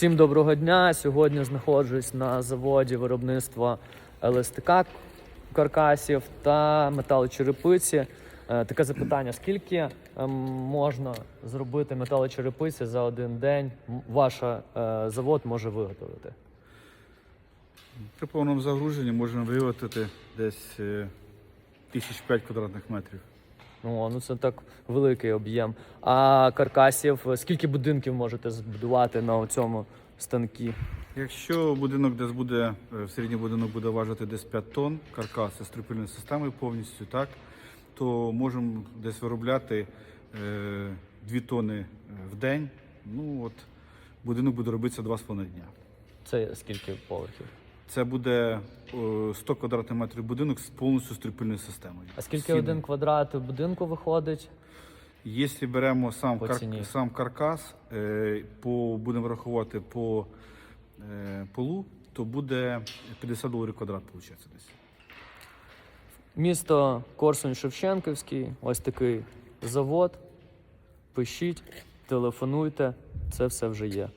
Всім доброго дня. Сьогодні знаходжусь на заводі виробництва ЛСТК каркасів та металочерепиці. Е, Таке запитання: скільки ем, можна зробити металочерепиці за один день? Ваш е, завод може виготовити? При повному загруженні можемо виготовити десь е, тисяч п'ять квадратних метрів. Ну, ну це так великий об'єм. А каркасів скільки будинків можете збудувати на цьому станкі? Якщо будинок десь буде, е, середній будинок буде важити десь 5 тонн, каркас з трипільною системою повністю, так, то можемо десь виробляти е, 2 тонни е, в день. Ну от будинок буде робитися 2,5 дня. Це скільки поверхів? Це буде е, 100 квадратних метрів будинок з повністю з трипільною системою. А скільки Стіни. один квадрат будинку виходить? Якщо беремо сам, По кар... сам каркас, е, по... будемо рахувати по е, полу, то буде 50 доларів квадрат, виходить десь. Місто Корсунь Шевченківський, ось такий завод. Пишіть, телефонуйте, це все вже є.